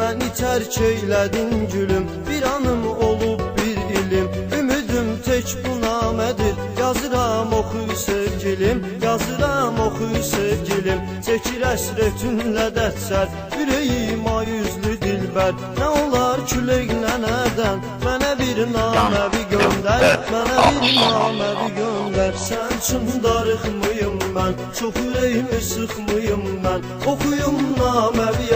Məni tərk eylədin gülüm Bir anım olub bir ilim. Ümidim tək bu namədir Yazıram oxu sevgilim Yazıram oxu sevgilim. Çəkir əsrətinlə dətsər Ürəyim ayüzlü dilbər Nə olar küləklə nədən Mənə bir naməvi göndər Mənə bir naməvi göndər Sən üçün darıxmıyım mən Çox ürəyimi sıxmıyım mən Oxuyum naməvi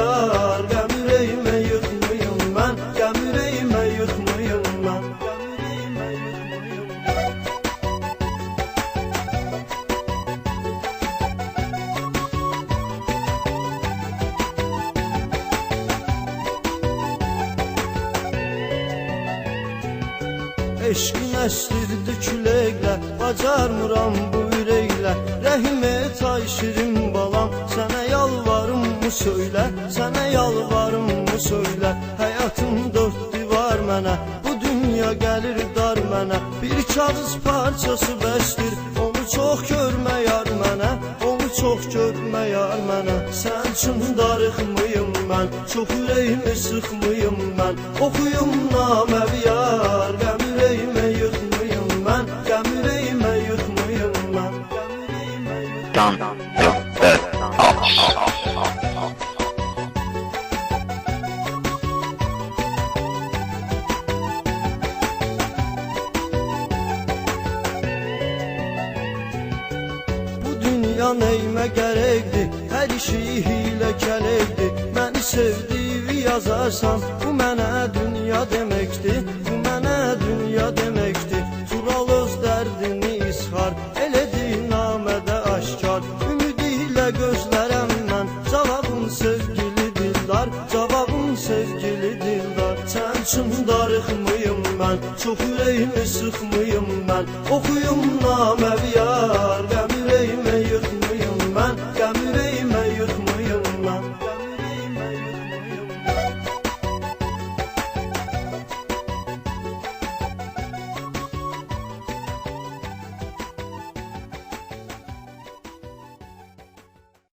Eşqin əsdirdi küləklə Bacarmıram bu ürəklə. Rəhim et ay şirin balam Sənə yalvarım mı söylə. Sənə yalvarım mı söylə. Həyatım dörd divar mənə Bu dünya gəlir dar mənə. Bir kağız parçası bəsdir Onu çox görmə yar mənə. Onu çox görmə yar mənə. Sən üçün darıxmıyım mən Çox ürəyimi sıxmıyım mən. Oxuyum naməvi yar Bu dünya neyime gerekti? Her işi hile kelekti. Beni sevdiği yazarsan Bu mənə dünya demekti. Bu mənə dünya demekti. Tural öz dərdini ishar Elədi namədə aşkar. Ümidiyle gözlərəm mən Cavabın sevgili dildar. Cavabın sevgili dildar. Sən üçün darıxmıyım mən Çox ürəyimi sıxmıyım mən Oxuyum naməvi